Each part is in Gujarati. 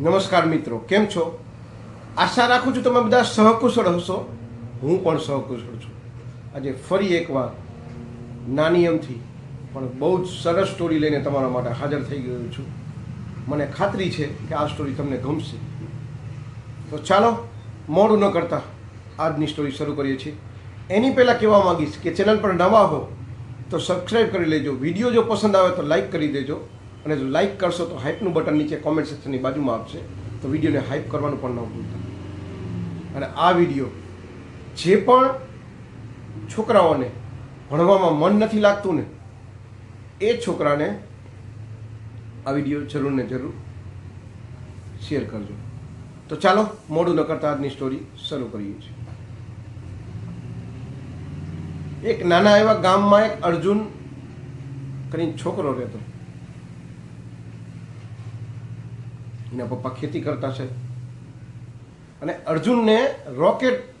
નમસ્કાર મિત્રો, કેમ છો? આશા રાખું છું તમે બધા સહકુશળ હશો. હું પણ સહકુશળ છું. આજે ફરી એકવાર નાની એમથી પણ બહુ જ સરસ સ્ટોરી લઈને તમારા માટે હાજર થઈ ગયો છું. મને ખાતરી છે કે આ સ્ટોરી તમને ગમશે. તો ચાલો, મોડું ન કરતા આજની સ્ટોરી શરૂ કરીએ છીએ. એની પહેલાં કહેવા માંગીશ કે ચેનલ પર નવા હો, તો સબસ્ક્રાઈબ કરી લેજો. વીડિયો જો પસંદ આવે તો લાઈક કરી દેજો. અને જો લાઇક કરશો તો હાઇપનું બટન નીચે કોમેન્ટ સેક્શનની બાજુમાં આપશે. તો વિડીયોને હાઇપ કરવાનું પણ ન ભૂલતા. અને આ વીડિયો જે પણ છોકરાઓને ભણવામાં મન નથી લાગતું ને, એ છોકરાને આ વીડિયો જરૂર ને જરૂર શેર કરજો. તો ચાલો, મોડું ન કરતા આજની સ્ટોરી શરૂ કરીએ છીએ. એક નાના એવા ગામમાં એક અર્જુન કરીને છોકરો રહેતો. એના પપ્પા ખેતી કરતા છે. અને અર્જુનને રોકેટ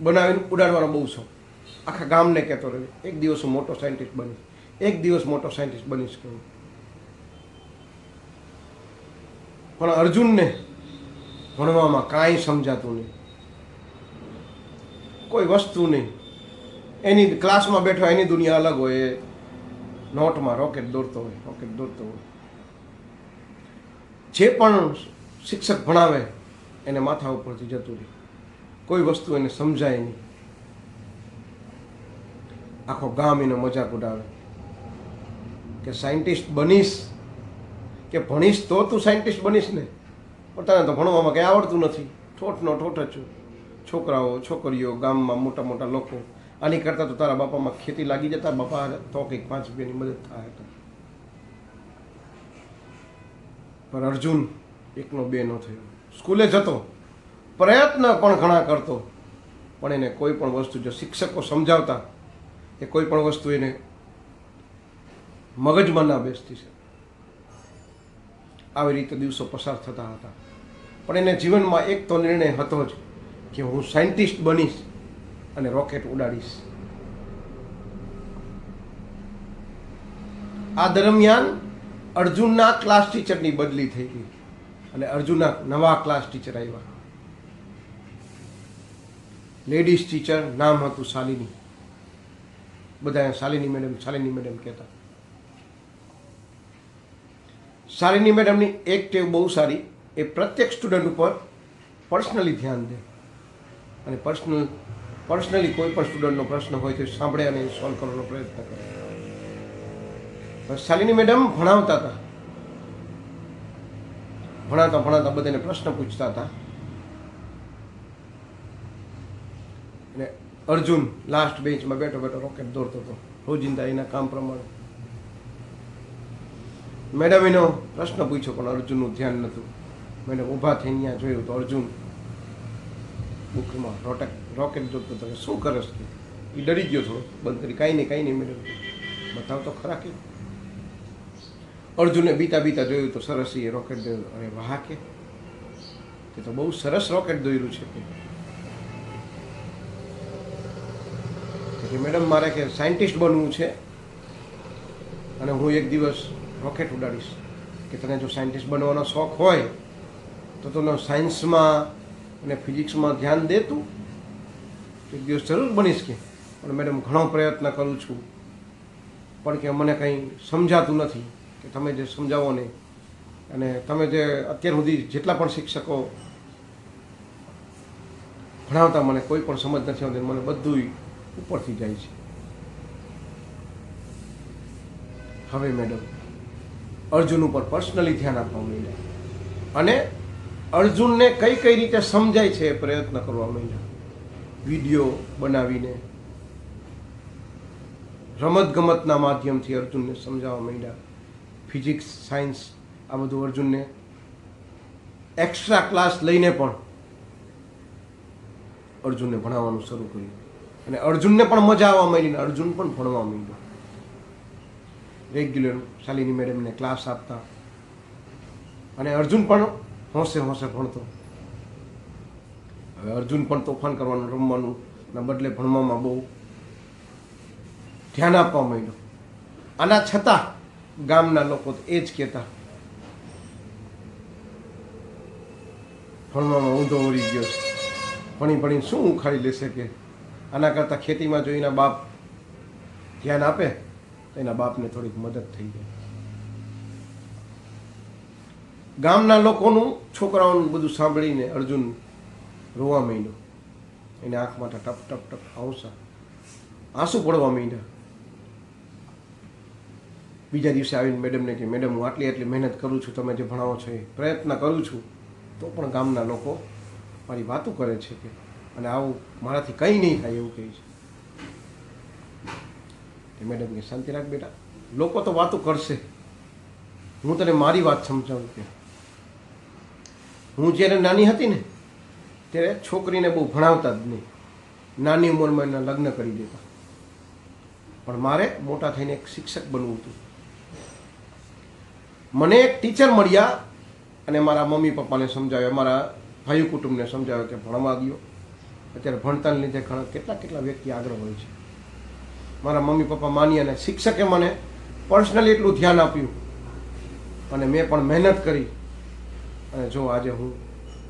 બનાવીને ઉડાડવાનો બહુ શોખ. આખા ગામને કહેતો રહે એક દિવસ હું મોટો સાયન્ટિસ્ટ બનીશ. એક દિવસ મોટો સાયન્ટિસ્ટ બનીશ કહું. પણ અર્જુનને ભણવામાં કાંઈ સમજાતું નહીં. કોઈ વસ્તુ નહીં. એની ક્લાસમાં બેઠો એની દુનિયા અલગ હોય નોટમાં રોકેટ દોરતો હોય, રોકેટ દોરતો હોય. જે પણ શિક્ષક ભણાવે, એને માથા ઉપરથી જતું રહે. કોઈ વસ્તુ એને સમજાય નહીં. આખો ગામ એનો મજાક ઉડાવે. કે સાયન્ટિસ્ટ બનીશ, કે ભણીશ તો તું સાયન્ટિસ્ટ બનીશ ને. પણ તને તો ભણવામાં કંઈ આવડતું નથી. ઠોઠનો ઠોઠ જ છું. છોકરાઓ, છોકરીઓ, ગામમાં મોટા મોટા લોકો. આની કરતાં તો તારા બાપામાં ખેતી લાગી જતા, બાપા તો કંઈક પાંચ રૂપિયાની મદદ થાય તો. પણ અર્જુન એકનો બે ન થયો. સ્કૂલે જતો. પ્રયત્ન પણ ઘણા કરતો. પણ એને કોઈ પણ વસ્તુ જો શિક્ષકો સમજાવતા, એ કોઈ પણ વસ્તુ એને મગજમાં ના બેસતી છે. આવી રીતે દિવસો પસાર થતા હતા. પણ એને જીવનમાં એક તો નિર્ણય હતો જ કે હું સાયન્ટિસ્ટ બનીશ અને રોકેટ ઉડાડીશ. આ દરમિયાન અર્જુનના ક્લાસ ટીચરની બદલી થઈ ગઈ. અને અર્જુનના નવા ક્લાસ ટીચર આવ્યા. લેડીઝ ટીચર નામ હતું શાલિની. બધા શાલિની મેડમ શાલિની મેડમ કહેતા. શાલિની મેડમની એક ટેવ બહુ સારી. એ પ્રત્યેક સ્ટુડન્ટ ઉપર પર્સનલી ધ્યાન દે. અને પર્સનલ પર્સનલી કોઈ પણ સ્ટુડન્ટનો પ્રશ્ન હોય તો સાંભળે અને સોલ્વ કરવાનો પ્રયત્ન કરે. શાલિની મેડમ ભણાવતા હતા. ભણાવતા ભણાવતા બધાને પ્રશ્ન પૂછતા હતા. અને અર્જુન લાસ્ટ બેન્ચમાં બેઠો બેઠો રોકેટ દોડતો હતો. રોજિંદા એના કામ પ્રમાણે. મેડમ એનો પ્રશ્ન પૂછ્યો, પણ અર્જુનનું ધ્યાન નહોતું. મેડમ ઊભા થઈને ત્યાં જોયું તો અર્જુન બુકમાં રોટેક રોકેટ જોતો હતો. શું કરસ તું? એ ડરી ગયો થોડો. બંધ કરી. કાંઈ નહીં કાંઈ નહીં મેડમ. બતાવ તો ખરા કે અર્જુને બીતા બીતા જોયું તો સરસ એ રોકેટ દોર્યું. અરે વાહ કે. તે તો બહુ સરસ રોકેટ દોર્યું છે કે મેડમ, મારે કે સાયન્ટિસ્ટ બનવું છે અને હું એક દિવસ રોકેટ ઉડાડીશ. કે તને જો સાયન્ટિસ્ટ બનવાનો શોખ હોય, તો તને સાયન્સમાં અને ફિઝિક્સમાં ધ્યાન દે તું. એક દિવસ જરૂર બનીશ કે. પણ મેડમ, ઘણો પ્રયત્ન કરું છું. પણ કે મને કંઈ સમજાતું નથી. કે તમે જે સમજાવો નહીં અને તમે જે અત્યાર સુધી જેટલા પણ શિક્ષકો ભણાવતા મને કોઈ પણ સમજ નથી આવતી, મને બધું ઉપરથી જાય છે. હવે મેડમ અર્જુન ઉપર પર્સનલી ધ્યાન આપવા માંડ્યા. અને અર્જુનને કઈ કઈ રીતે સમજાય છે એ પ્રયત્ન કરવા માંડ્યા. વીડિયો બનાવીને, રમતગમતના માધ્યમથી અર્જુનને સમજાવવા માંડ્યા. ફિઝિક્સ, સાયન્સ આ બધું અર્જુનને એક્સ્ટ્રા ક્લાસ લઈને પણ અર્જુનને ભણાવવાનું શરૂ કર્યું. અને અર્જુનને પણ મજા આવવા માંડી અર્જુન પણ ભણવા માંડ્યો. રેગ્યુલર શાલિની મેડમને ક્લાસ આપતા. અને અર્જુન પણ હોંશે હોંશે ભણતો. હવે અર્જુન પણ તોફાન કરવાનું, રમવાનું ના બદલે ભણવામાં બહુ ધ્યાન આપવા માંડ્યો. આના છતાં ગામના લોકો એ જ કહેતા. ભણવામાં ઊંધો ઉડી ગયો છે. ભણી ભણીને શું ઉખાડી લેશે કે? આના કરતાં ખેતીમાં જો એના બાપ ધ્યાન આપે, તો એના બાપને થોડીક મદદ થઈ જાય. ગામના લોકોનું છોકરાઓનું બધું સાંભળીને અર્જુન રોવા માંડ્યો. એને આંખમાં ટપ ટપ ટપ આવસા આંસુ પડવા માંડ્યા. બીજા દિવસે આવીને મેડમને કે મેડમ, હું આટલી આટલી મહેનત કરું છું, તમે જે ભણાવો છો એ પ્રયત્ન કરું છું. તો પણ ગામના લોકો મારી વાતો કરે છે કે, અને આવું મારાથી કંઈ નહીં થાય, એવું કહે છે. મેડમ કે શાંતિ રાખ બેટા, લોકો તો વાતો કરશે. હું તને મારી વાત સમજાવું કે, હું જ્યારે નાની હતી ને, ત્યારે છોકરીને બહુ ભણાવતા જ નહીં. નાની ઉંમરમાં એના લગ્ન કરી દેતા. પણ મારે મોટા થઈને એક શિક્ષક બનવું હતું. મને એક ટીચર મળ્યા અને મારા મમ્મી પપ્પાને સમજાવ્યા, મારા ભાઈ કુટુંબને સમજાવ્યો કે ભણવા દો અત્યારે ભણતાને લીધે ઘણા કેટલા કેટલા વ્યક્તિ આગળ હોય છે. મારા મમ્મી પપ્પા માની અને શિક્ષકે મને પર્સનલી એટલું ધ્યાન આપ્યું અને મેં પણ મહેનત કરી. અને જો આજે હું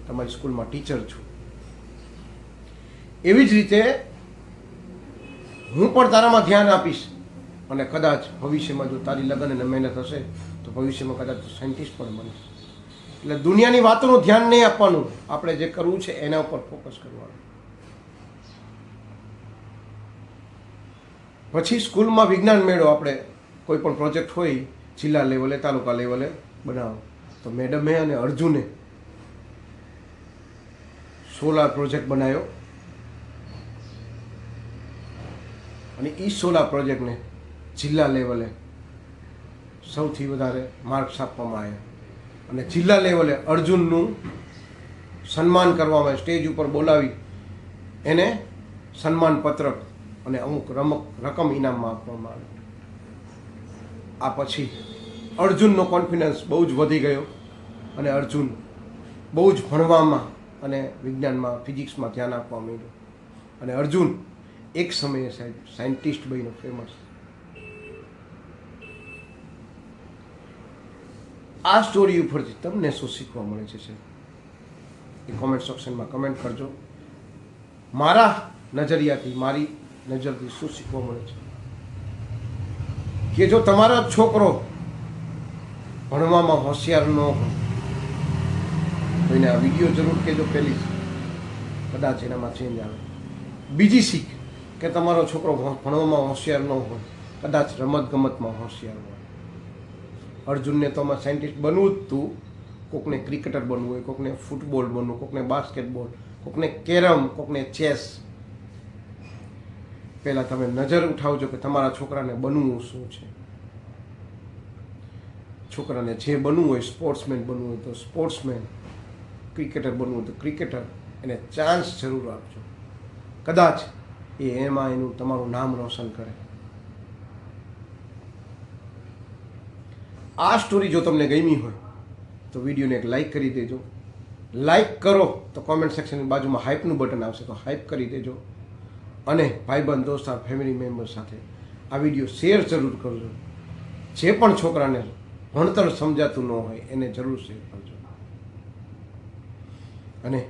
તમારી સ્કૂલમાં ટીચર છું. એવી જ રીતે હું પણ તારામાં ધ્યાન આપીશ. અને કદાચ ભવિષ્યમાં જો તારી લગન અને મહેનત હશે, તો ભવિષ્યમાં કદાચ સાયન્ટિસ્ટ પણ બનીશ. એટલે દુનિયાની વાતોનું ધ્યાન નહીં આપવાનું. આપણે જે કરવું છે એના ઉપર ફોકસ કરવાનું. પછી સ્કૂલમાં વિજ્ઞાન મેળો આપણે કોઈ પણ પ્રોજેક્ટ હોય, જિલ્લા લેવલે તાલુકા લેવલે બનાવો. તો મેડમે અને અર્જુને સોલાર પ્રોજેક્ટ બનાવ્યો. અને એ સોલાર પ્રોજેક્ટને જિલ્લા લેવલે સૌથી વધારે માર્ક્સ આપવામાં આવ્યા. અને જિલ્લા લેવલે અર્જુનનું સન્માન કરવામાં. સ્ટેજ ઉપર બોલાવી એને સન્માન પત્રક અને અમુક રમક, રકમ ઇનામમાં આપવામાં આવ્યું. આ પછી અર્જુનનો કોન્ફિડન્સ બહુ જ વધી ગયો અને અર્જુન બહુ જ ભણવામાં અને વિજ્ઞાનમાં ફિઝિક્સમાં ધ્યાન આપવા માંડ્યું. અને અર્જુન એક સમયે સાહેબ સાયન્ટિસ્ટ બન્યો ફેમસ આ સ્ટોરી ઉપરથી તમને શું શીખવા મળે છે સાહેબ એ કોમેન્ટ સેક્શનમાં કમેન્ટ કરજો. મારા નજરિયાથી, મારી નજરથી શું શીખવા મળે છે? કે જો તમારો છોકરો ભણવામાં હોશિયાર ન હોય, તો એને આ વીડિયો જરૂર કહેજો પહેલી. કદાચ એનામાં ચેન્જ આવે. બીજી શીખ કે તમારો છોકરો ભણવામાં હોશિયાર ન હોય, કદાચ રમત ગમતમાં હોશિયાર હોય. અર્જુનને તો આમાં સાયન્ટિસ્ટ બનવું જ હતું કોકને ક્રિકેટર બનવું હોય, કોકને ફૂટબોલ બનવું, કોકને બાસ્કેટબોલ કોકને કેરમ, કોકને ચેસ પહેલાં તમે નજર ઉઠાવજો કે તમારા છોકરાને બનવું શું છે. છોકરાને જે બનવું હોય સ્પોર્ટ્સમેન બનવું હોય, તો સ્પોર્ટ્સમેન ક્રિકેટર બનવું હોય, તો ક્રિકેટર એને ચાન્સ જરૂર આપજો. કદાચ એ એમાં એનું તમારું નામ રોશન કરે. આ સ્ટોરી જો તમને ગમી હોય, તો વિડીયોને એક લાઇક કરી દેજો. લાઈક કરો તો કોમેન્ટ સેક્શનની બાજુમાં હાઇપનું બટન આવશે, તો હાઇપ કરી દેજો. અને ભાઈબંધ દોસ્તાર ફેમિલી મેમ્બર સાથે આ વીડિયો શેર જરૂર કરજો. જે પણ છોકરાને ભણતર સમજાતું ન હોય, એને જરૂર શેર કરજો. અને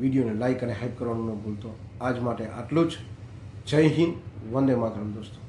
વિડીયોને લાઇક અને હાઇપ કરવાનું ન ભૂલતો. આજ માટે આટલું જ. જય હિન્દ, વંદે માતરમ, દોસ્તો.